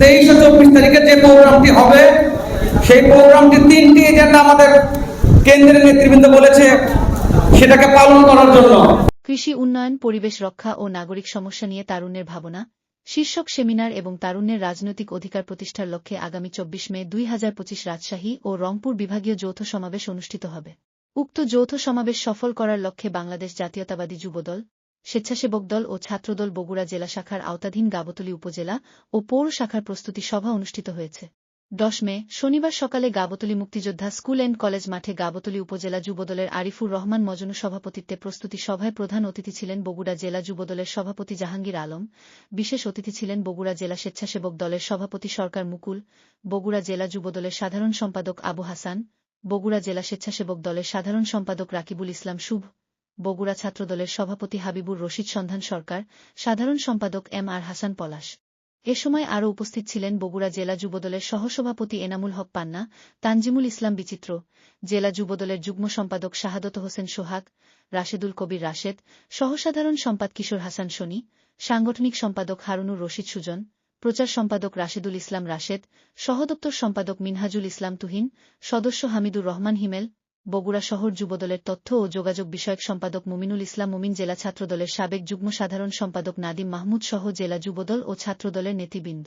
তেইশ চব্বিশ তারিখে যে প্রোগ্রামটি হবে, সেই প্রোগ্রামটি তিনটি এজেন্ডা আমাদের কেন্দ্রের নেতৃবৃন্দ বলেছে, সেটাকে পালন করার জন্য। কৃষি উন্নয়ন, পরিবেশ রক্ষা ও নাগরিক সমস্যা নিয়ে তারুণ্যের ভাবনা, শীর্ষক সেমিনার এবং তারুণ্যের রাজনৈতিক অধিকার প্রতিষ্ঠার লক্ষ্যে আগামী চব্বিশ মে দুই হাজার পঁচিশ রাজশাহী ও রংপুর বিভাগীয় যৌথ সমাবেশ অনুষ্ঠিত হবে। উক্ত যৌথ সমাবেশ সফল করার লক্ষ্যে বাংলাদেশ জাতীয়তাবাদী যুবদল স্বেচ্ছাসেবক দল ও ছাত্রদল বগুড়া জেলা শাখার আওতাধীন গাবতলী উপজেলা ও পৌর শাখার প্রস্তুতি সভা অনুষ্ঠিত হয়েছে। দশ মে, শনিবার সকালে গাবতলী মুক্তিযোদ্ধা স্কুল অ্যান্ড কলেজ মাঠে গাবতলী উপজেলা যুবদলের আরিফুর রহমান মজনু সভাপতিত্বে প্রস্তুতি সভায় প্রধান অতিথি ছিলেন বগুড়া জেলা যুবদলের সভাপতি জাহাঙ্গীর আলম, বিশেষ অতিথি ছিলেন বগুড়া জেলা স্বেচ্ছাসেবক দলের সভাপতি সরকার মুকুল, বগুড়া জেলা যুবদলের সাধারণ সম্পাদক আবু হাসান, বগুড়া জেলা স্বেচ্ছাসেবক দলের সাধারণ সম্পাদক রাকিবুল ইসলাম শুভ বগুড়া ছাত্রদলের সভাপতি হাবিবুর রশিদ সন্ধান সরকার, সাধারণ সম্পাদক এম আর হাসান পলাশ। এ সময় আরও উপস্থিত ছিলেন বগুড়া জেলা যুবদলের সহসভাপতি এনামুল হক পান্না, তানজিমুল ইসলাম বিচিত্র, জেলা যুবদলের যুগ্ম সম্পাদক শাহাদত হোসেন সোহাগ, রাশেদুল কবির রাশেদ, সহসাধারণ সম্পাদ কিশোর হাসান শনি সাংগঠনিক সম্পাদক হারুনুর রশিদ সুজন, প্রচার সম্পাদক রাশেদুল ইসলাম রাশেদ, সহদপ্তর সম্পাদক মিনহাজুল ইসলাম তুহিন, সদস্য হামিদুর রহমান হিমেল বগুড়া শহর যুবদলের তথ্য ও যোগাযোগ বিষয়ক সম্পাদক মুমিনুল ইসলাম মুমিন জেলা ছাত্রদলের সাবেক যুগ্ম সাধারণ সম্পাদক নাদিম মাহমুদ সহ জেলা যুবদল ও ছাত্রদলের নেতৃবৃন্দ।